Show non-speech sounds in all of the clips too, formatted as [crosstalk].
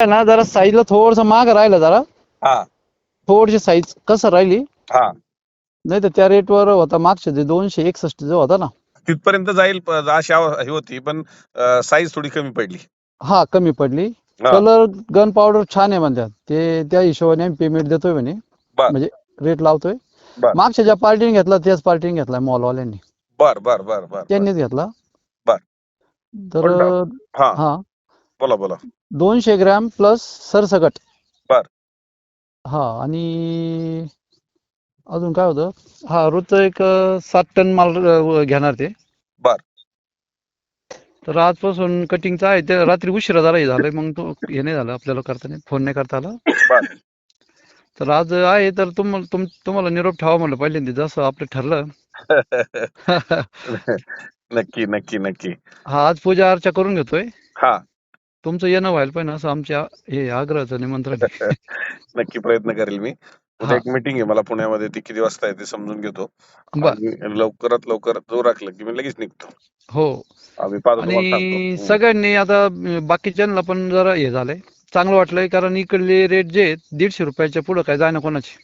आहे ना जरा साईजला थोडस माग राहिलं जरा. हा. थोडीशी साईज कसं राहिली? हा. नाही तर त्या रेटवर होता मागच्या जे दोनशे एकसष्ट जो होता ना. तिथपर्यंत जाईल प- अशी आव- हे होती पण साईज थोडी कमी पडली. हा कमी पडली. हा. कलर गन पावडर छान आहे म्हणतात. ते त्या हिशोबाने आम्ही पेमेंट देतोय म्हणे. बर. म्हणजे रेट लावतोय. बर. मागच्या ज्या पार्टीने घेतला त्याच पार्टीने घेतला मॉलवाल्यांनी बर बर बर बर त्यांनीच घेतला. बर. तर हा. हा. बोला बोला. दोनशे ग्रॅम प्लस सरसकट. बर. हा आणि अजून काय होतं? हा रोजचं एक सात टन माल अं, घेणार ते. बर. तर आजपासून कटिंगचं आहे ते रात्री उशिरा जरा हे झालंय मग तो हे नाही झालं आपल्याला करता नाही फोन नाही करता आला. बर. तर आज आहे तर तुम तुम तुम्हाला निरोप ठेवा म्हणलं पहिल्यांदा जसं आपलं ठरलं. [laughs] नक्की नक्की नक्की. हा आज पूजा अर्चा करून घेतोय. हा. तुमचं येणं व्हायला पाहिजे ना असं आमच्या हे आग्रहाचं निमंत्रण आहे. [laughs] नक्की प्रयत्न करेल मी. उद्या हा. एक मीटिंग आहे मला पुण्यामध्ये ती किती वाजता आहे ते समजून घेतो. बर. लवकरात लवकर जो राखलं की मी लगेच निघतो. हो. आम्ही तुम्हाला आणि. सगळ्यांनी आता अं, बाकीच्यांना पण जरा हे झालंय. चांगलं वाटलंय कारण इकडले रेट जे आहेत दीडशे रुपयाच्या पुढं काय जाणं कोणाची.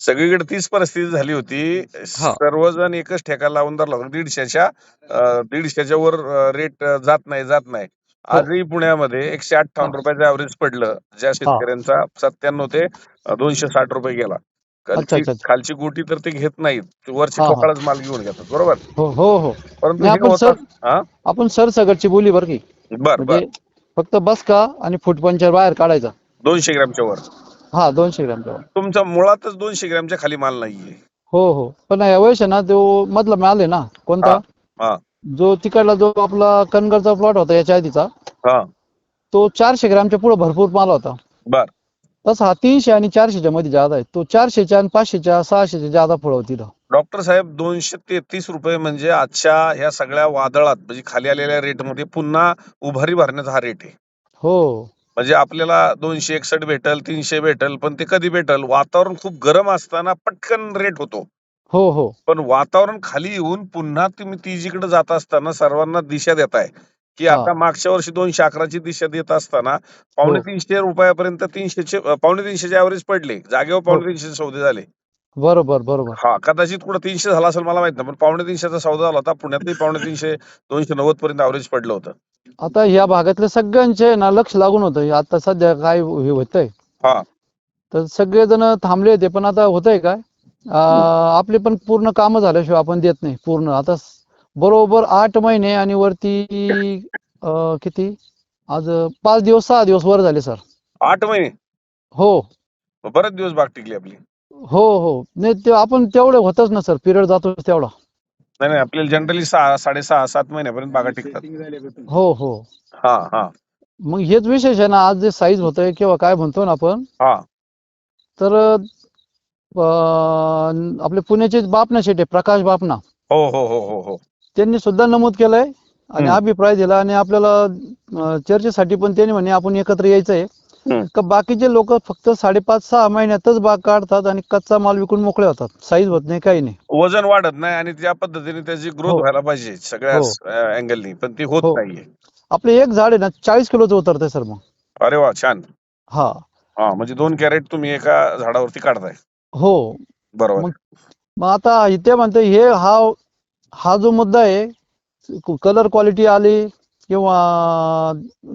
सगळीकडे तीच परिस्थिती झाली होती. सर्वजण एकच ठेका लावून धरला होता. दीडशेच्या अं, दीडशेच्या वर रेट जात नाही जात नाही. आजही पुण्यामध्ये एकशे अठ्ठावन्न हो. हा. रुपयाचं ऍव्हरेज पडलं. ज्या शेतकऱ्यांचा सत्त्याण्णव ते दोनशे साठ रुपये गेला. अच्छा, खालची अच्छा, अच्छा. खालची गोटी तर ते घेत नाहीत. ते वरची हा, हा. ठोकाळच माल घेऊन घेतात. बरोबर? हो हो हो. परंतु हे आपण होतं सर हा? आपण सरसगटची बोली बरं की. बर बर. म्हणजे फक्त बस का आणि फूट पंचर बाहेर काढायचा. दोनशे ग्रॅमच्या वर. हा दोनशे ग्रॅमचा तुमचा मुळातच दोनशे ग्रॅमच्या खाली माल नाहीये. हो हो. पण यावेळेस आहे ना तो मधला माल आहे ना कोणता? हा. जो तिकडला जो आपला कनगरचा प्लॉट होता याच्या आधीचा हा. तो चारशे ग्रॅमच्या पुढे भरपूर माल होता. बर. तसा हा तीनशे आणि चारशेच्या मध्ये ज्यादा आहे तो चारशेच्या आणि पाचशेच्या सहाशेच्या ज्यादा फळ होती. डॉक्टर साहेब दोनशे तेहतीस रुपये म्हणजे आजच्या ह्या सगळ्या वादळात म्हणजे खाली आलेल्या रेटमध्ये पुन्हा उभारी भरण्याचा हा रेट आहे. हो. म्हणजे आपल्याला दोनशे एकसष्ट भेटल तीनशे भेटल पण ते कधी भेटल? वातावरण खूप गरम असताना पटकन रेट होतो. हो हो. पण वातावरण खाली येऊन पुन्हा तुम्ही तिजीकडे जात असताना सर्वांना दिशा देताय. की हा. आता मागच्या वर्षी दोनशे अकराची दिशा देत असताना पावणे हो. तीनशे रुपयापर्यंत तीनशेचे पावणे तीनशेचे ऍव्हरेज पडले. जागेवर पावणे तीनशे सौदे झाले. बरोबर बरोबर. हा कदाचित कुठं तीनशे झाला असेल मला माहीत नाही पण पावणे तीनशेचा सौदा झाला होता. पुण्यातही पावणे तीनशे दोनशे नव्वद पर्यंत ऍव्हरेज पडलं होतं. आता ह्या भागातले सगळ्यांचे ना लक्ष लागून होतं. आता सध्या काय हे होतंय? हा. तर सगळेजण थांबले होते पण आता होतंय काय? आपले पण पूर्ण कामं झाल्याशिवाय आपण देत नाही पूर्ण. आता बरोबर आठ महिने आणि वरती अं, किती? आज पाच दिवस सहा दिवस वर झाले सर. आठ महिने? हो. बरेच दिवस बाग टिकली आपली. हो हो. नाही ते आपण तेवढं होतच ना सर. पिरियड जातो तेवढा. नाही नाही. आपल्याला जनरली सहा साडेसहा सात महिन्यापर्यंत बागा टिकतात. हो हो. हा हा. मग हेच विशेष आहे ना आज जे साईज होतंय किंवा काय म्हणतो ना आपण हा. तर अं, आपले पुण्याचे बापना शेटे प्रकाश बापना हो हो हो हो हो. त्यांनी सुद्धा नमूद केलंय आणि हम्म. अभिप्राय दिला आणि आपल्याला अं, चर्चेसाठी पण त्यांनी म्हणे आपण एकत्र यायचंय. हम्म. का बाकीचे लोक फक्त साडेपाच सहा महिन्यातच बाग काढतात आणि कच्चा माल विकून मोकळे होतात. साईज होत नाही काही नाही. वजन वाढत नाही आणि त्या पद्धतीने त्याची ग्रोथ हो. व्हायला पाहिजे सगळ्या अँगलनी पण ती होत हो. नाहीये. आपले एक झाड आहे ना चाळीस किलोचं उतरतंय सर मग. अरे वा छान. हा. हा म्हणजे दोन कॅरेट तुम्ही एका झाडावरती काढताय. हो. बरोबर. मग मग आता इथे म्हणते हे हा हा जो मुद्दा आहे कलर क्वालिटी आली किंवा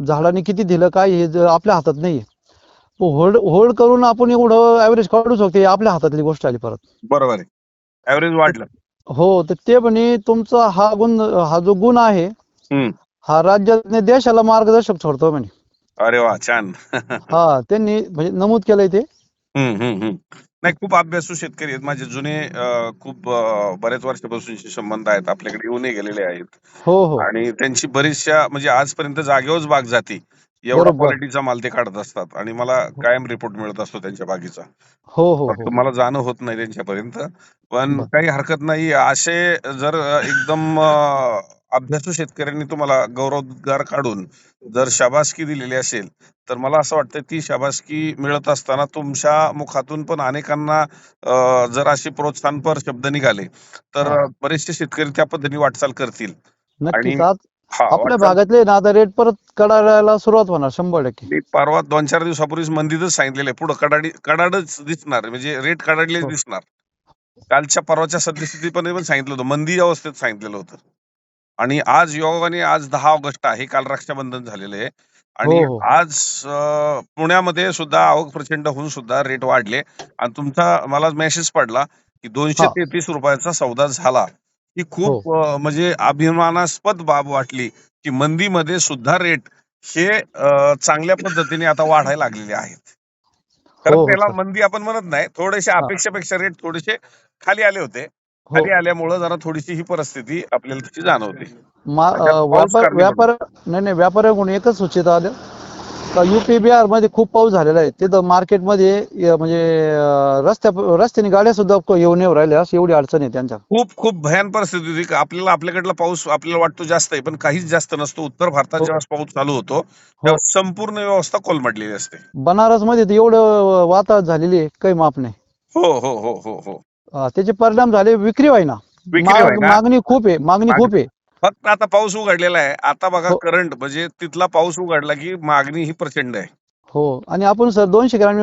झाडाने किती दिलं काय हे ज- आपल्या हातात नाहीये. होल्ड होल्ड करून आपण एवढं ऍव्हरेज काढू शकतो हे आपल्या हातातली गोष्ट आली परत. बरोबर आहे. ऍव्हरेज वाढलं. हो तर ते म्हणे तुमचा हा गुण हा जो गुण आहे हम्म. हा राज्यात नाही, देशाला मार्गदर्शक ठरतो म्हणे. अरे वा छान. [laughs] हा त्यांनी म्हणजे नमूद केलंय ते. हम्म, हम्म, हम्म. नाही खूप अभ्यासू शेतकरी आहेत. माझे जुने अं, खूप अं, बऱ्याच वर्षापासूनचे संबंध आहेत. आपल्याकडे येऊनही गेलेले आहेत. हो हो. आणि त्यांची बरीचशा म्हणजे आजपर्यंत जागेवरच बाग जाती. एवढा बरोबर. क्वालिटीचा माल ते काढत असतात आणि मला कायम रिपोर्ट मिळत असतो त्यांच्या बागेचा हो हो फक्त हो मला जाणं होत नाही त्यांच्यापर्यंत पण बर. काही हरकत नाही असे जर अ, एकदम अ, अभ्यासू शेतकऱ्यांनी तुम्हाला गौरवोद्गार काढून जर शाबासकी दिलेली असेल तर मला असं वाटतं ती शाबासकी मिळत असताना तुमच्या मुखातून पण अनेकांना अ, जर असे प्रोत्साहनपर शब्द निघाले तर हा. बरेचसे शेतकरी त्या पद्धतीने वाटचाल करतील नक्कीच आणि- आज आपल्या भागातले ना आता रेट परत कडायला सुरुवात होणार शंभर टक्के. मी परवा दोन चार दिवसापूर्वीच मंदीतच सांगितलेलं आहे पुढे कडाडी कडाडच दिसणार म्हणजे रेट कडाडलेच हो. दिसणार. कालच्या परवाच्या सद्यस्थितीपणे पण सांगितलं होतं मंदी अवस्थेत सांगितलेलं होतं. आणि आज योगाने आज दहा ऑगस्ट आहे काल रक्षाबंधन झालेलं आहे. आणि हो, हो. आज पुण्यामध्ये सुद्धा आवक प्रचंड होऊन सुद्धा रेट वाढले. आणि तुमचा मला मेसेज पडला की दोनशे. तेहतीस रुपयाचा सौदा झाला. ही खूप हो. अं, म्हणजे अभिमानास्पद बाब वाटली की मंदीमध्ये सुद्धा रेट हे अं, चांगल्या पद्धतीने आता वाढायला लागलेले आहेत हो, खरं हो, त्याला सर. मंदी आपण म्हणत नाही थोडेसे हा. अपेक्षेपेक्षा रेट थोडेसे खाली आले होते हो खाली आल्यामुळं जरा थोडीशी ही परिस्थिती आपल्याला तशी जाणवते मा- त्याच्यात अं, पाऊस व्यापार. व्यापार नाही नाही व्यापाऱ्याकडून एकच सूचित आलं युपी बिहारमध्ये खूप पाऊस झालेला आहे. तिथं मार्केटमध्ये म्हणजे रस्त्या रस्त्याने गाड्या सुद्धा येऊन येऊ राहिल्या. अशी एवढी अडचण आहे त्यांच्या. खूप खूप भयान परिस्थिती होती. आपल्याला आपल्याकडला पाऊस आपल्याला वाटतो जास्त आहे पण काहीच जास्त नसतो. उत्तर भारतात हो. जेव्हा पाऊस चालू होतो तेव्हा संपूर्ण व्यवस्था कोलमडलेली असते. बनारसमध्ये एवढं वातावरण झालेली आहे काही माप नाही. हो हो हो हो हो. त्याचे परिणाम झाले विक्री व्हायना. मागणी खूप आहे मागणी- खूप आहे. फक्त आता पाऊस उघडलेला आहे. आता बघा हो. करंट म्हणजे तिथला पाऊस उघडला की मागणी ही प्रचंड आहे. हो. आणि आपण सर दोनशे ग्रॅम